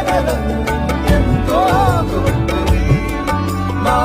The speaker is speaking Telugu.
ప్రేరణలను ఎంతో గుర్తుంది మా